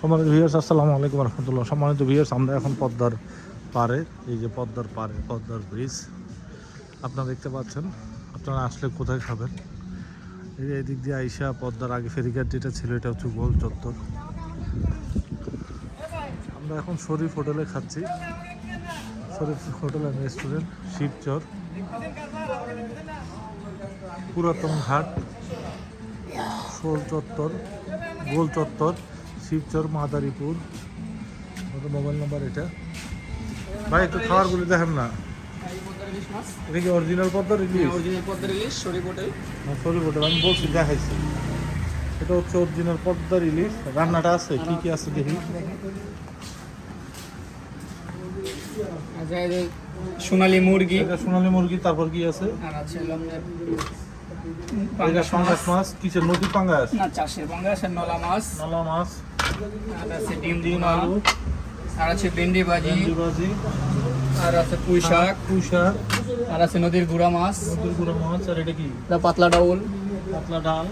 সম্মানিত ভিউয়ার্স আসসালামু আলাইকুম রহমতুল্লাহ। সম্মানিত ভিউয়ার্স আমরা এখন পদ্মার পারে এই যে পদ্মার পারে পদ্মার ব্রিজ আপনারা দেখতে পাচ্ছেন, আপনারা আসলে কোথায় খাবেন? এই যে এদিক দিয়ে আইসা পদ্মার আগে ফেরিঘাট যেটা ছিল, এটা হচ্ছে গোল চত্বর। আমরা এখন শরীফ হোটেলে খাচ্ছি। Sharif hotel and restaurant Shibchar. পুরাতন ঘাট, শোল চত্বর, গোল চত্বর। শিবচর মাদারীপুর। মোবাইল নাম্বার এটা। ভাই একটু খাবারগুলো দেখেন না। এটা কি অরিজিনাল পদ্মার ইলিশ অরিজিনাল পদ্মার ইলিশ শরীফ হোটেল সরি হোটেল আমি বলছি দেখাইছি। এটা হচ্ছে অরিজিনাল পদ্মার ইলিশ রান্নাটা আছে কি কি আছে দেখি। আচ্ছা সোনালী মুরগি। এটা সোনালী মুরগি তারপর কি আছে? আর আছে পাঙ্গাস মাছ কিসের নদী পাঙ্গাস? না চাষের পাঙ্গাস আর নলা মাছ। নলা মাছ। আছে ডিম ডিম ডিম আলু আর আছে ভেন্ডি ভাজি ভাজি আর আছে পুঁই শাক পুঁই শাক আর আছে নদীর গুড়া মাছ। নদীর গুঁড়ো মাছ আর এটা কি? এটা পাতলা ডাউল। পাতলা ডাল।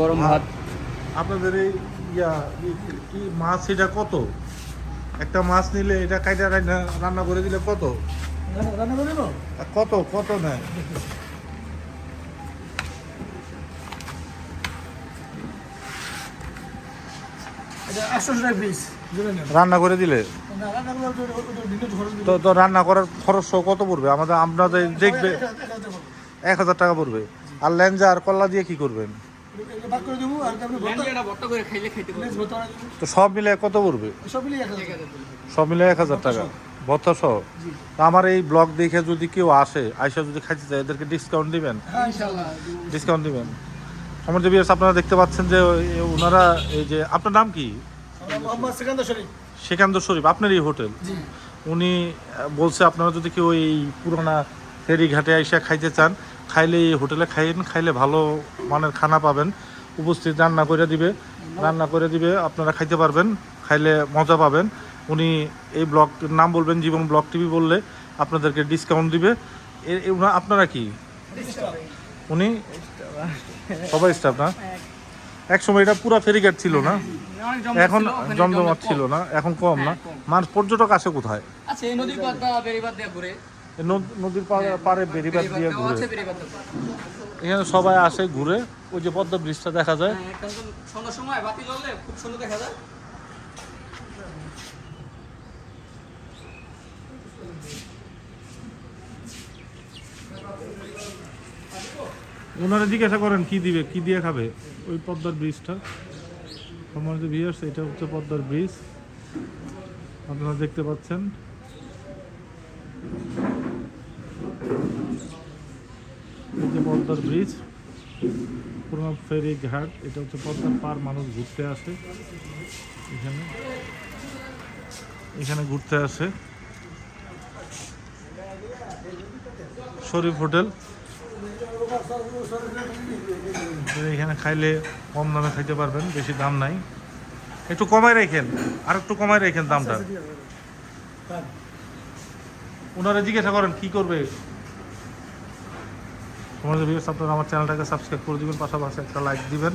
গরম ভাত। আপনাদের এই ইয়া কি মাছ এটা কত? একটা মাছ নিলে এটা কাইটা রান্না করে দিলে কত? রান্না করে কত কত নেয়? রান্না করে দিলে? তো তো রান্না করার খরচ কত পড়বে? আমাদের আপনাদের দেখবে এক হাজার টাকা পড়বে। আর ল্যাঞ্জা আর কল্লা দিয়ে কি করবেন? ভর্তা করে খাইলে খাইতে পারবে তো সব মিলে কত পড়বে? সব মিলে এক হাজার টাকা। ভত্তা সহ। তা আমার এই ব্লগ দেখে যদি কেউ আসে আইসা যদি খাইতে চায় এদেরকে ডিসকাউন্ট দিবেন? ডিসকাউন্ট দিবেন। আমার যে আপনারা দেখতে পাচ্ছেন যে ওই- ওনারা এই যে আপনার নাম কি? সেকান্দ শরীফ। আপনার এই হোটেল? উনি বলছে আপনারা যদি কেউ এই পুরোনা ফেরিঘাটে এসে খাইতে চান খাইলে এই হোটেলে খাইন খাইলে ভালো মানের খানা পাবেন উপস্থিত রান্না করে দিবে রান্না করে দিবে আপনারা খাইতে পারবেন খাইলে মজা পাবেন। উনি এই ব্লগ নাম বলবেন জীবন ব্লগ টিভি বললে আপনাদেরকে ডিসকাউন্ট দিবে। আপনারা কি? উনি? সবাই স্টাফ না? এক সময় এটা পুরো ফেরিঘাট ছিল না? এখন জমজমাট ছিল না এখন কম না। হ্যাঁ, মানুষ পর্যটক আসে কোথায়? আচ্ছা এই নদীর পারে বেরিবাদ দিয়ে ঘুরে। নদীর বেরিবাদ দিয়ে আছে। এখানে সবাই আসে ঘুরে ওই যে পদ্মা ব্রিজটা দেখা যায়। হ্যাঁ, সন্ধ্যার সময় বাতি জ্বললে খুব সুন্দর দেখা যায়। ওনারা জিজ্ঞাসা করেন, কি দিবে, কি দিয়ে খাবে? ওই পদ্মার ব্রিজটা সম্মানিত ভিউয়ার্স এটা হচ্ছে পদ্মার ব্রিজ আপনারা দেখতে পাচ্ছেন। এই যে পদ্মার ব্রিজ পুরোনো ফেরি ঘাট, এটা হচ্ছে পদ্মার পার মানুষ ঘুরতে আসে। এখানে এখানে ঘুরতে আসে। শরীফ হোটেল। যে এখানে খাইলে কম দামে খাইতে পারবেন বেশি দাম নাই। একটু কমাই রেখেন আর একটু কমাই রেখেন দামটা। ওনারা জিজ্ঞাসা করেন কি করবে? তোমাদের ভিডিও আপনারা আমার চ্যানেলটাকে সাবস্ক্রাইব করে দিবেন পাশাপাশি একটা লাইক দিবেন।